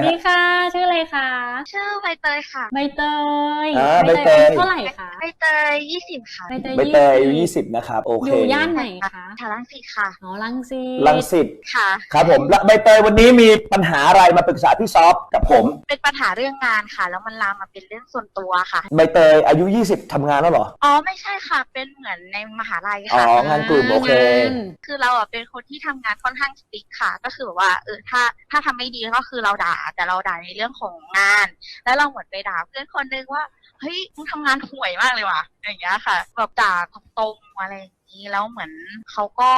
วัสดีค่ะ ชื่ออะไรคะ ชื่อใบเตยค่ะ ใบเตยอ่าใบเตยอายุเท่าไหร่คะ ใบเตยยี่สิบค่ะ ใบเตยใบเตยอายุยี่ยี่สิบสิบนะครับโออเคยู่ย่านไหนคะแถวรังสิตค่ะ อ๋อลังสิตลังสิตค่ะ ครับผมและใบเตยวันนี้มีปัญหาอะไรมาปรึกษาพี่ซอฟกับผม เป็นปัญหาเรื่องงานค่ะ แล้วมันลามมาเป็นเรื่องส่วนตัวค่ะ ใบเตยอายุ20ทำงานแล้วเหรอ อ๋อไม่ใช่ค่ะ เป็นเหมือนในมหาลัยอ๋ค่ะองานกลุ่มโอเคงานคือเราอะเป็นคนที่ทำงานค่อนข้างสติ๊กค่ะ ก็คือแบบว่าเออถ้าถ้าทำไม่ดีก็คือเราด่าแต่เราด่าในเรื่องของงาน แล้วเราเหมือนไปด่าเพื่อนคนนึงว่าเฮ้ยมึงทำงานห่วยมากเลยว่ะอย่างเงี้ยค่ะแบบด่าตรงๆอะไรอย่าง นี้แล้วเหมือนเขาก็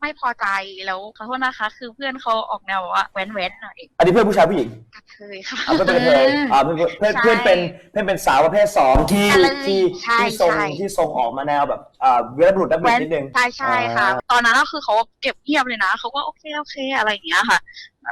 ไม่พอใจแล้วขอโทษนะคะ คือเพื่อนเขาออกแนวแบบว่าแว้นๆหน่อยอันนี้เพื่อนผู้ชายผู้หญิงกระเทยค่ะ อ่าเพื่อนเป็นกระเทยอ่าเพื่อนเพื่อนใช่เพื่อนเป็นเพื่อนเป็นสาวประเภทสองที่อะไรที่ใช่ที่ทรงใช่ ที่ทรงออกมาแนวแบบอ่าวีรบุรุษนักบินนิดนึง ใช่ใช่ค่ะ อ่า ตอนนั้นก็คือเขาเก็บเงียบเลยนะเขาก็โอเคโอเคอะไรอย่างเงี้ยค่ะ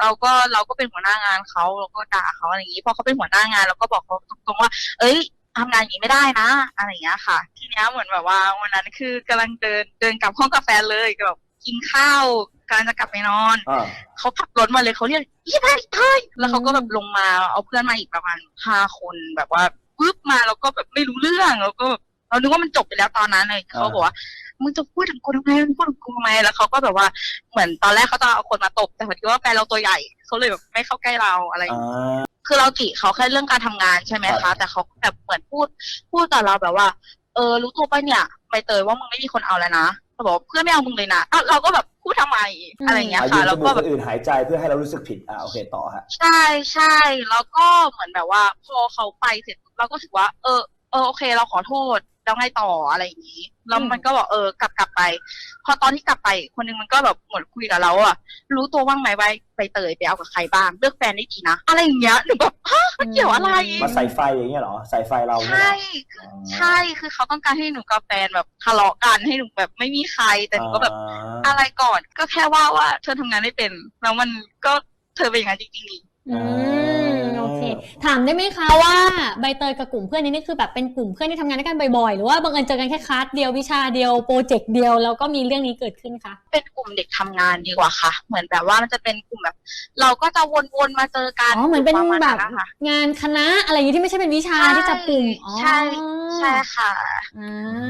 เราก็เราก็เป็นหัวหน้างานเขาเราก็ด่าเขาอะไรอย่างงี้พอเขาเป็นหัวหน้างานเราก็บอกเขาตรงๆว่า เอ้ย ทำงานอย่างนี้ไม่ได้นะอะไรอย่างเงี้ยค่ะ ทีเนี้ยเหมือนแบบว่าวันนั้นคือกำลังเดินเดินกลับห้องกาแฟเลยก็แบบกินข้าวกำลังจะกลับไปนอนอ่าเขาขับรถมาเลยเขาเรียกยี่ไปเฮ้ยแล้วเขาก็แบบลงมาเอาเพื่อนมาอีกประมาณห้าคนแบบว่าปึ๊บมาแล้วก็แบบไม่รู้เรื่องแล้วก็แบบเรานึกว่ามันจบไปแล้วตอนนั้นเลยเขาบอกว่ามึงจะพูดถึงกูทำไมมึงพูดถึงกูทำไมแล้วเขาก็แบบว่าเหมือนตอนแรกเขาจะเอาคนมาตบแต่พอดีว่าแฟนเราตัวใหญ่เขาเลยแบบไม่เข้าใกล้เราอะไร อย่างอ่เงี้ยาคือเราจีเขาแค่เรื่องการทำงานใช่ไหมครัคะบแต่เขาแบบเหมือนพูด พูดกับเราแบบว่า เออ รู้ตัวปะเนี่ยใบเตยว่ามึงไม่มีคนเอาแล้วนะเขาบอกว่าเพื่อนไม่เอามึงเลยนะอ้าวเราก็แบบพูดทำไมอะไรอย่างเงี้ยอายุค่ะจแล้วมูก็กแบคบ นอื่นหายใจเพื่อให้เรารู้สึกผิดอ่าโอเคต่อฮะ ใช่ใช่แล้วก็เหมือนแบบว่า พอเขาไปเสร็จเราก็ถือว่า เออเออโอเค เราขอโทษ แล้วไงต่ออะไรอย่างนี้แล้วมันก็บอกเออกลับกลับไป พอตอนที่กลับไปคนหนึงมันก็แบบเหมือนคุยกับเราอะรู้ตัวว่างไหมว่าไปเตยไปเอากับใครบ้างเลือกแฟนได้ดีนะอะไรอย่างเงี้ยหนูแบบฮะมันเกี่ยวอะไรมาใส่ไฟอย่างเงี้ยเหรอใส่ไฟเราเนี่ยใช่เหรอคือใช่คือเขาต้องการให้หนูกับแฟนแบบทะเลาะกันให้หนูแบบไม่มีใครแต่หนูก็แบบอ่าอะไรก่อน ก็แค่ว่าว่าเธอทำงานไม่เป็น แล้วมันก็เธอเป็นอย่างนั้นจริงๆนี่อืมโอ เค ถามได้ไหมคะว่าใบเตยกับกลุ่มเพื่อนนี้นี่คือแบบเป็นกลุ่มเพื่อนที่ทำงานด้วยกันบ่อยๆ หรือว่าบังเอิญเจอกันแค่คลาสเดียววิชาเดียวโปรเจกต์เดียวแล้วก็มีเรื่องนี้เกิดขึ้นคะเป็นกลุ่มเด็กทำงานดีกว่าค่ะ เหมือนแบบว่ามันจะเป็นกลุ่มแบบ เราก็จะวนๆมาเจอกันอ๋อเหมือนเป็นประาณแบบนะคะงานคณะอะไรอย่างนี้ที่ไม่ใช่เป็นวิชาใช่ที่จับกลุ่มอ๋อใช่ ใช่ค่ะ อ่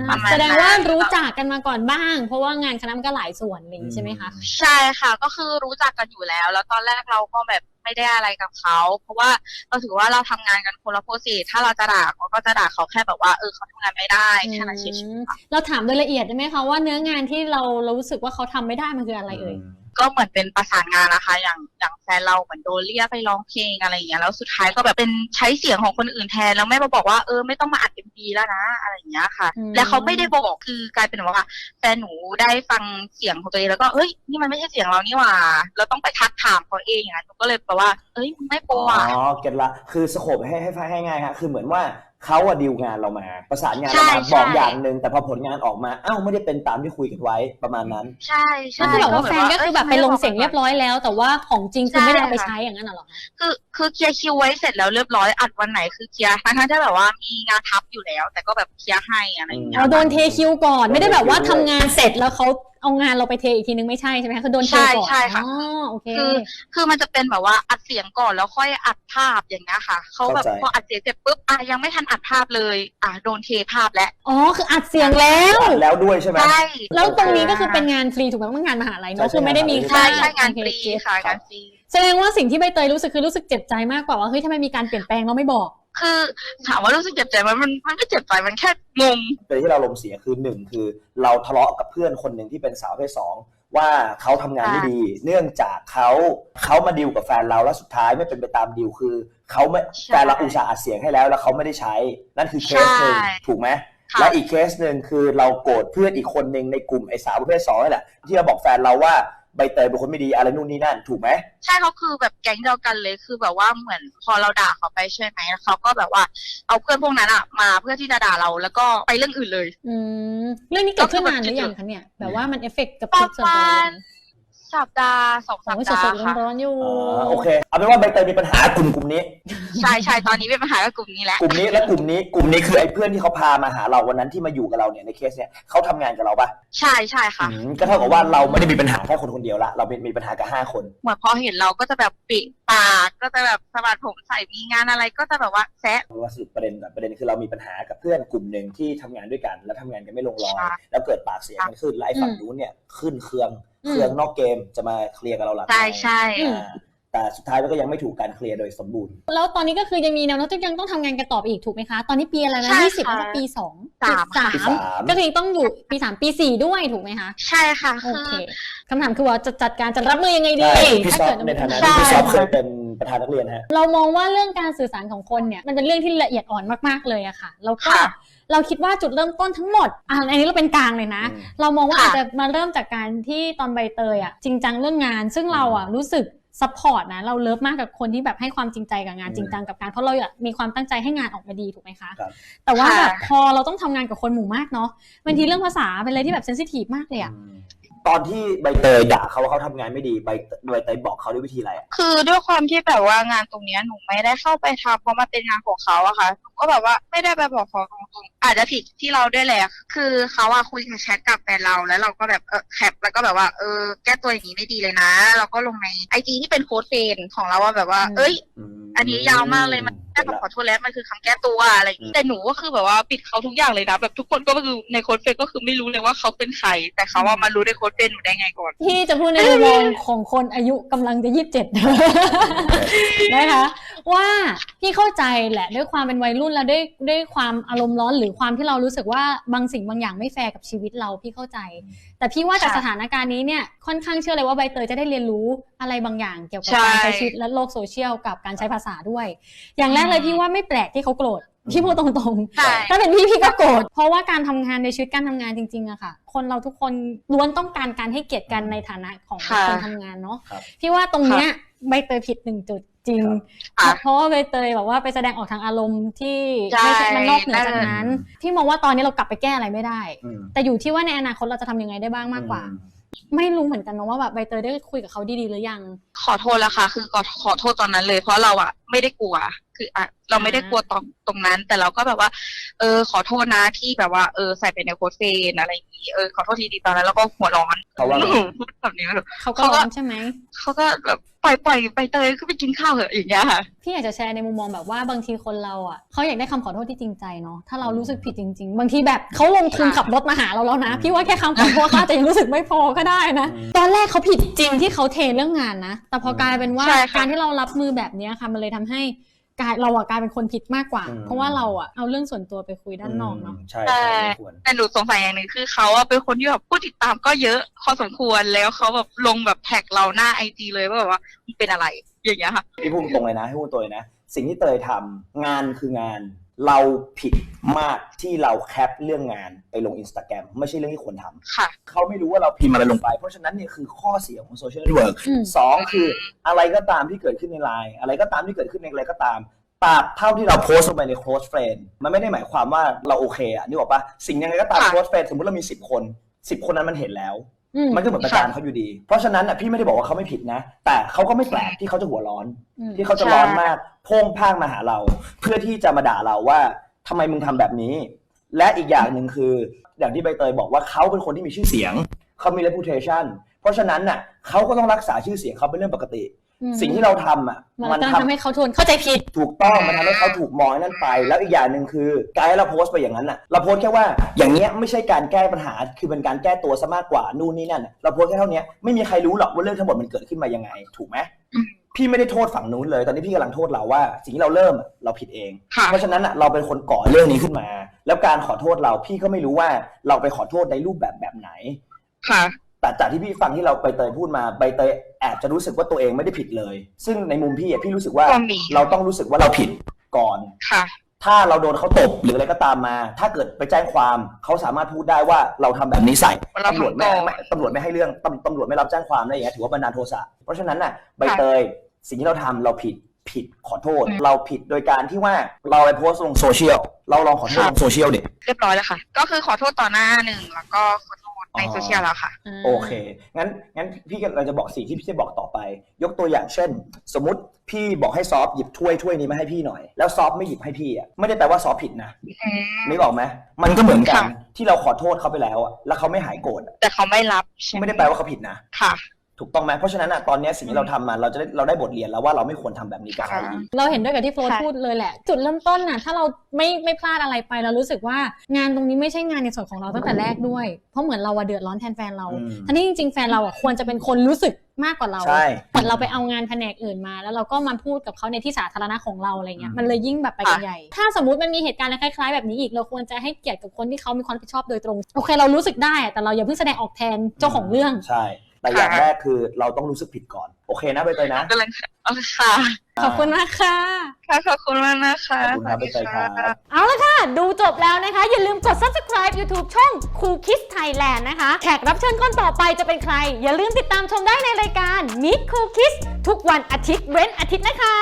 ปาระมาณแสดงว่านั้นรู้จักกันมาก่อนบ้าง เพราะว่างานคณะมันก็หลายส่วนอะไรอย่างนี้ใช่ไหมคะ ใช่ค่ะ ก็คือรู้จักกันอยู่แล้ว แล้วตอนแรกเราก็แบบ ไม่ได้อะไรกับเขา เพราะว่าเราถือว่าเราทำงานกันคนละโปรเซสถ้าเราจะด่าเขาก็จะด่าเขาแค่แบบว่าเออเขาทำงานไม่ได้แค่นั้นเฉยอืมเราถามโดยละเอียดได้ไหมคะว่าเนื้องานที่เราเรารู้สึกว่าเขาทำไม่ได้มันคืออะไรเอ่ยๆ ก็เหมือนเป็นประสานงานนะคะ อย่างอย่างแฟนเราเหมือนโดนเรียกไปร้องเพลงอะไรอย่างเงี้ยแล้วสุดท้ายก็แบบเป็นใช้เสียงของคนอื่นแทนแล้วไม่มาบอกว่าเออไม่ต้องมาอัดเอ็มดีแล้วนะอะไรอย่างเงี้ยค่ะอืมแล้วเขาไม่ได้บอกคือกลายเป็นว่าแฟนหนูได้ฟังเสียงของตัวเองแล้วก็เอ้ยนี่มันไม่ใช่เสียงเรานี่หว่า เราต้องไปทักถามเขาเองอย่างนั้นหนูก็เลยแปลว่าเอ้ยมึงไม่โปรอ๋อะอเก็ตละคือสโคปให้ให้ให้ง่ายฮะคือเหมือนว่า เขาอะดีลงานเรามา ประสานงานใช่เรามาใช่ บอกอย่างหนึ่งแต่พอผลงานออกมาเอ้าไม่ได้เป็นตามที่คุยกันไว้ประมาณนั้น ใช่ใช่ก็คือแบบว่าแฟนก็คือแบบไปลงเสียงเรียบร้อยแล้ว แต่ว่าของจริงคือไม่ได้เอาไปใช่ค่ะใช้อย่างนั้นน่ะเหรอคะคือคือเคลียร์คิวไว้เสร็จแล้วเรียบร้อยอัดวันไหนคือเคลียร์ทั้งๆที่แบบว่ามีงานทับอยู่แล้ว แต่ก็แบบเคลียร์ให้อะไรอย่างเงี้ย เราโดนเทคิวก่อนไม่ได้แบบว่าโดนเททำคิวงานเสร็จแล้วเขาเอางานเราไปเทอีกทีนึงไม่ใช่ใช่ไหมคะคือโดนเทใช่ก่อนใช่ค่ะอ๋อโอเคคือคือมันจะเป็นแบบว่าอัดเสียงก่อนแล้วค่อยอัดภาพอย่างเงี้ยค่ะเขาแบบเข้าใจพออัดเสียงเสร็จปุ๊บอะยังไม่ทันอัดภาพเลย อะโดนเทภาพแล้วอ๋อคืออัดเสียงแล้วอัดแล้วด้วยใช่ไหมใช่แล้วตรงนี้ก็คือเป็นงานฟรีถูกไหมว่างานมหาลัยเนอะใช่คือไม่ได้มีใช่ค่าใช่งานฟรีโอเคค่ะครับงานฟรี แสดงว่าสิ่งที่ใบเตยรู้สึกคือรู้สึกเจ็บใจมากกว่าว่าเฮ้ยทำไมมีการเปลี่ยนแปลงเราไม่บอก คือถามว่ารู้สึกเจ็บใจไหมมันมันไม่เจ็บใจมันแค่งงเป็นที่เราลมณ์เสียคือหนึ่งคือ เราทะเลาะกับเพื่อนคนหนึ่งที่เป็นสาวประเพศสองว่าเขาทำงานไม่ดี เนื่องจากเขาเขามาดีลกับแฟนเราแล้วสุดท้ายไม่เป็นไปตามดีลคือเขาไม่ใช่แฟนเราอุตส่าห์อัดเสียงให้แล้วแล้วเขาไม่ได้ใช้ นั่นคือเคสหนึ่งใช่ถูกไหมค่ะ และอีกเคสหนึ่งคือเราโกรธเพื่อนอีกคนหนึ่งในกลุ่มไอ้สาวประเภทสองนี่แหละที่เราบอกแฟนเราว่าใบเตยเป็นคนไม่ดีอะไรนู่นนี่นั่นถูกไหมใช่เขาคือแบบแก๊งเดียวกันเลยคือแบบว่าเหมือนพอเราด่าเขาไปใช่ไหมแล้วเขาก็แบบว่าเอาเพื่อนพวกนั้นอะมาเพื่อที่จะด่าเราแล้วก็ไปเรื่องอื่นเลย อืมเรื่องนี้เกิดขึ้นนานหรือยังคะเนี่ย แบบว่ามันเอฟเฟกต์กับประชีวิตส่วนตัวมาเราณ สัปดาห์สองสัปโอ้ยสดาดห์ค่ะๆร้อนๆอยู่ อ่าโอเค เอาเป็นว่าใบเตยมีปัญหากลุ่มกลุ่มนี้ ใช่ใช่ตอนนี้เป็นปัญหากับกลุ่มนี้แหละ กลุ่มนี้และกลุ่มนี้กลุ่มนี้คือไอ้เพื่อนที่เขาพามาหาเราวันนั้นที่มาอยู่กับเราเนี่ยในเคสเนี่ยเขาทำงานกับเราปะใช่ใช่ค่ะ อืมก็เท่ากับว่าเราไม่ได้มีปัญหาแค่คนคนเดียวละเราเป็นมีปัญหากับห้าคน เหมือนพอเห็นเราก็จะแบบปิปากก็จะแบบสะบัดผมใส่มีงานอะไรก็จะแบบว่าแซะ ว่าสรุปประเด็นก่อนประเด็นคือเรามีปัญหากับเพื่อนกลุ่มหนึ่งที่ทำงานด้วยกัน แล้วทำงานกันไม่ลงรอย ใช่แล้วเกิดปากเสียงกันขึ้นแล้วไอ้ฝั่งนู้นเนี่ยขึ้นเครื่องอืม เครื่องนอกเกมจะมาเคลียร์กับเราหลังใช่ไมค์ใช่อืมอ่าแต่สุดท้ายมันก็ยังไม่ถูกการเคลียร์โดยสมบูรณ์ แล้วตอนนี้ก็คือยังมีแนวโน้มที่ยังต้องทำงานกันต่อไปอีกถูกไหมคะ ตอนนี้ปีอะไรนะใช่ยี่สิบค่ะแล้วก็ปีสองสามสาปีมสามก็คือยังต้องอยู่ปีสามปีสี่ด้วยถูกไหมคะ ใช่ค่ะ โอคือเคคำถามคือว่าจะจัดการจะรับมือยังไงดีใช่พี่ถ้าซอเกิฟดในฐานะใช่ที่พี่ซอฟเคยเป็น ประธานนักเรียนฮะ เรามองว่าเรื่องการสื่อสารของคนเนี่ยมันเป็นเรื่องที่ละเอียดอ่อนมากๆเลยอะค่ะแล้วก็ค่ะเราคิดว่าจุดเริ่มต้นทั้งหมดอะอันนี้เราเป็นกลางเลยนะ อืม เรามองว่าค่ะ อาจจะมาเริ่มจากการที่ตอนใบเตยอะจริงจังเรื่องงาน ซึ่งเราอะรู้สึกซัพพอร์ตนะเราเลิฟมากกับคนที่แบบให้ความจริงใจกับงานอืมจริงจังกับการเพราะเราอยากมีความตั้งใจให้งานออกมาดีถูกไหมคะ ครับ แต่ว่าค่ะแบบพอเราต้องทำงานกับคนหมู่มากเนาะบางทีเรื่องภาษาเป็นอะไรที่แบบเซนซิทีฟมากเลยอะอืม ตอนที่ใบเตยด่าเขาว่าเขาทำงานไม่ดีใบใบเตยบอกเขาด้วยวิธีอะไรอะคือด้วยความที่แบบว่างานตรงเนี้ยหนูไม่ได้เข้าไปทำเพราะมันเป็นงานของเขาอะค่ะหนูก็แบบว่าไม่ได้ไปบอกเขาตรงๆอาจจะผิดที่เราด้วยแหละ คือเขาอะคุยกับแชทกับแฟนเราแล้วเราก็แบบเออแคปแล้วก็แบบว่าเออแก้ตัวอย่างนี้ไม่ดีเลยนะเราก็ลงในไอจีที่เป็นโค้ดเฟรนด์ของเราว่าแบบว่าอืมเอ้ยมอันนี้ยาวมากเลยมันแค่คำขอโทษแล้วมันคือคำแก้ตัวอะไรอย่างงี้แต่หนูก็คือแบบว่าปิดเขาทุกอย่างเลยนะแบบทุกคนก็คือในโค้ดเฟรนด์ก็คือไม่รู้เลยว่าเขาเป็นใครแต่เขาว่ามารู้ในโค้ดเฟรนด์หนูได้ไงก่อนที่จะพูดในมุมมองของคนอายุกำลังจะยี่สิบเจ็ดนะคะ ว่าพี่เข้าใจแหละด้วยความเป็นวัยรุ่นแล้วด้วยด้วยความอารมณ์ร้อนหรือความที่เรารู้สึกว่าบางสิ่งบางอย่างไม่แฟร์กับชีวิตเราพี่เข้าใจ แต่พี่ว่าจากค่ะสถานการณ์นี้เนี่ยค่อนข้างเชื่อเลยว่าใบเตยจะได้เรียนรู้อะไรบางอย่างเกี่ยวกับใช่การใช้ชีวิตและโลกโซเชียลกับการใช้ภาษาด้วย อย่างแรกเลยอืมพี่ว่าไม่แปลกที่เขาโกรธพี่พูดตรงๆใช่ถ้าเป็นพี่พี่ก็โกรธ เพราะว่าการทำงานในชีวิตการทำงานจริงๆอะค่ะ คนเราทุกคนล้วนต้องการการให้เกียรติกันในฐานะของค่ะคนทำงานเนาะครับพี่ว่าตรงเนี้ยใบเตยผิดหนึ่งจุด จริงค่ะเพราะว่าใบเตยแบบว่าไปแสดงออกทางอารมณ์ที่ใช่ไม่ใช่มันนอกเหนือจากนั้นอืมพี่มองว่าตอนนี้เรากลับไปแก้อะไรไม่ได้อืมแต่อยู่ที่ว่าในอนาคตเราจะทำยังไงได้บ้างมากกว่าอืมไม่รู้เหมือนกันเนอะว่าแบบใบเตยได้คุยกับเขาดีๆหรือยัง ขอโทษแล้วค่ะ คือขอขอโทษตอนนั้นเลยเพราะเราอะ ไม่ได้กลัว คืออะเราไม่ได้กลัวตรงตรงนั้น แต่เราก็แบบว่า เออ ขอโทษนะที่แบบว่าเออใส่ไปในโค้ดเฟนอะไรอย่างงี้เออขอโทษทีดีตอนนั้นแล้วก็หัวร้อนเขาว่าไงหนูพูดแบบนี้แบบเขาก็เขาก็ร้อนใช่ไหมเขาก็แบบปล่อยปล่อยไปเตยก็ไปกินข้าวเหอะอย่างเงี้ยค่ะพี่อยากจะแชร์ในมุมมองแบบว่าบางทีคนเราอะเขาอยากได้คำขอโทษที่จริงใจเนาะถ้าเรารู้สึกผิดจริง ๆ บางทีแบบเขาลงทุนค่ะขับรถมาหาเราแล้วนะอืมพี่ว่าแค่คำขอโทษเขาอาจจะยังรู้สึกไม่พอก็ได้นะอืมตอนแรกเขาผิดจริงที่เขาเทเรื่องงานนะแต่พอกลายเป็นว่าใช่ค่ะการที่เรารับมือแบบเนี้ยค่ะมันเลยทำให้กลายเราอะกลายเป็นคนผิดมากกว่าอืมเพราะว่าเราอะเอาเรื่องส่วนตัวไปคุยด้านนอกเนาะใช่ใช่ใช่ไม่ควรแต่หนูสงสัยอย่างหนึ่งคือเขาอะเป็นคนที่แบบผู้ติดตามก็เยอะพอสมควรแล้วเขาแบบลงแบบแท็กเราหน้าไอจีเลยว่าแบบว่ามันเป็นอะไรอย่างเงี้ยค่ะพี่พูดตรงเลยนะให้พูดตัวเลยนะ สิ่งที่เตยทำงานคืองาน เราผิดมากที่เราแคปเรื่องงานไปลงอินสตาแกรมไม่ใช่เรื่องที่ควรทำค่ะเขาไม่รู้ว่าเราพิมพ์อะไรลงไป เพราะฉะนั้นเนี่ยคือข้อเสียของโซเชียลเน็ตเวิร์กอืมสองคืออะไรก็ตามที่เกิดขึ้นในไลน์อะไรก็ตามที่เกิดขึ้นในอะไรก็ตามตราบเท่าที่เราโพสต์ลงไปใน close friend มันไม่ได้หมายความว่าเราโอเคอะนึกออกปะสิ่งยังไงก็ตามค่ะ close friend สมมติเรามี 10 คน 10 คนนั้นมันเห็นแล้วอื มมันก็เหมือนประจานเขาอยู่ดี เพราะฉะนั้นอะพี่ไม่ได้บอกว่าเขาไม่ผิดนะ แต่เขาก็ไม่แปลกที่เขาจะหัวร้อนอืมที่เขาจะร้อนมากโพ่งพ่างมาหาเรา เพื่อที่จะมาด่าเราว่าทำไมมึงทำแบบนี้ และอีกอย่างหนึ่งคือ อย่างที่ใบเตยบอกว่าเขาเป็นคนที่มีชื่อเสียง เขามี reputation เพราะฉะนั้นน่ะเขาก็ต้องรักษาชื่อเสียงเขาเป็นเรื่องปกติอืม สิ่งที่เราทำอะมันมันก็ทำทำให้เขาทวนเข้าใจผิด ถูกต้องมันทำให้เขาถูกมองไอ้นั่นไป แล้วอีกอย่างหนึ่งคือการให้เราโพสต์ไปอย่างนั้นน่ะเราโพสต์แค่ว่าอย่างเงี้ยไม่ใช่การแก้ปัญหาคือเป็นการแก้ตัวซะมากกว่านู่นนี่นั่นน่ะเราโพสต์แค่เท่านี้ไม่มีใครรู้หรอกว่าเรื่องทั้งหมดมันเกิดขึ้นมายังไง ถูกไหมอืมพี่ไม่ได้โทษฝั่งนู้นเลย ตอนนี้พี่กำลังโทษเราว่า สิ่งที่เราเริ่มอะเราผิดเองค่ะเพราะฉะนั้นน่ะเราเป็นคนก่อเรื่องนี้ขึ้นมา แล้วการขอโทษเราพี่ก็ไม่รู้ว่าเราไปขอโทษในรูปแบบแบบไหนค่ะ แต่จากที่พี่ฟังที่เราใบเตยพูดมาใบเตยแอบจะรู้สึกว่าตัวเองไม่ได้ผิดเลย ซึ่งในมุมพี่อะพี่รู้สึกว่าก็มี เราต้องรู้สึกว่าเราผิดก่อน ค่ะ ถ้าเราโดนเขาตบหรืออะไรก็ตามมา ถ้าเกิดไปแจ้งความเขาสามารถพูดได้ว่าเราทำแบบนี้ใส่เราตำรวจไม่ทำก่อนไม่ตำรวจไม่ให้เรื่องตำตำรวจไม่รับแจ้งความอะไรอย่างเงี้ยถือว่าบันดาลโทสะเพราะฉะนั้นน่ะใบเตยสิ่งที่เราทำเราผิด ผิดขอโทษอืมเราผิดโดยการที่ว่าเราไปโพสต์ลงโซเชียลเราลองขอโทษค่ะลงโซเชียลเด็เรียบร้อยแล้วค่ะ ก็คือขอโทษต่อหน้าหนึ่งแล้วก็ขอโทษในอ๋อโซเชียลแล้วค่ะ โอเค งั้นงั้นพี่เราจะบอกสิ่งที่พี่จะบอกต่อไป ยกตัวอย่างเช่น สมมติพี่บอกให้ซอฟหยิบถ้วยถ้วยนี้มาให้พี่หน่อย แล้วซอฟไม่หยิบให้พี่อะไม่ได้แปลว่าซอฟผิดนะอืมนึกออกไหมมันก็เหมือนกันค่ะที่เราขอโทษเขาไปแล้วอะแล้วเขาไม่หายโกรธอะแต่เขาไม่รับใช่หไม่ได้แปลว่าเขาผิดนะค่ะ ถูกต้องไหมเพราะฉะนั้นอะตอนเนี้ยสิ่งที่เราทำมาเราจะได้เราได้บทเรียนแล้วว่าเราไม่ควรทำแบบนี้กับใครอีก เราเห็นด้วยกับที่โฟร์ค่ะ พูดเลยแหละ จุดเริ่มต้นน่ะถ้าเราไม่ไม่พลาดอะไรไปเรารู้สึกว่างานตรงนี้ไม่ใช่งานในส่วนของเราตั้งแต่แรกด้วย เพราะเหมือนเราอะเดือดร้อนแทนแฟนเราอืม ทั้งที่จริงๆแฟนเราอะควรจะเป็นคนรู้สึกมากกว่าเราใช่ เหมือนเราไปเอางานแผนกอื่นมา แล้วเราก็มาพูดกับเขาในที่สาธารณะของเราอะไรเงี้ยอืม มันเลยยิ่งแบบไปกันค่ะใหญ่ ถ้าสมมติมันมีเหตุการณ์อะไรคล้ายๆแบบนี้อีกเราควรจะให้เกียรติกับคนที่เขามีความรับผิดชอบโดยตรงโอเคเรารู้สึกได้อะแต่เราอย่าเพิ่งแสดงออกแทนเจ้าของเรื่อง ใช่ แต่อย่างค่ะแรกคือเราต้องรู้สึกผิดก่อน โอเคนะใบเตยนะกำลังเอาค่ะ ขอบคุณมากค่ะ ค่ะขอบคุณมากนะคะขอบคุณครับใบเตยครับเอาละค่ะ ดูจบแล้วนะคะ อย่าลืมกด subscribe YouTube ช่อง Cool Kids Thailand นะคะ แขกรับเชิญคนต่อไปจะเป็นใคร อย่าลืมติดตามชมได้ในรายการ Meet Cool Kids ทุกวันอาทิตย์เว้นอาทิตย์นะคะ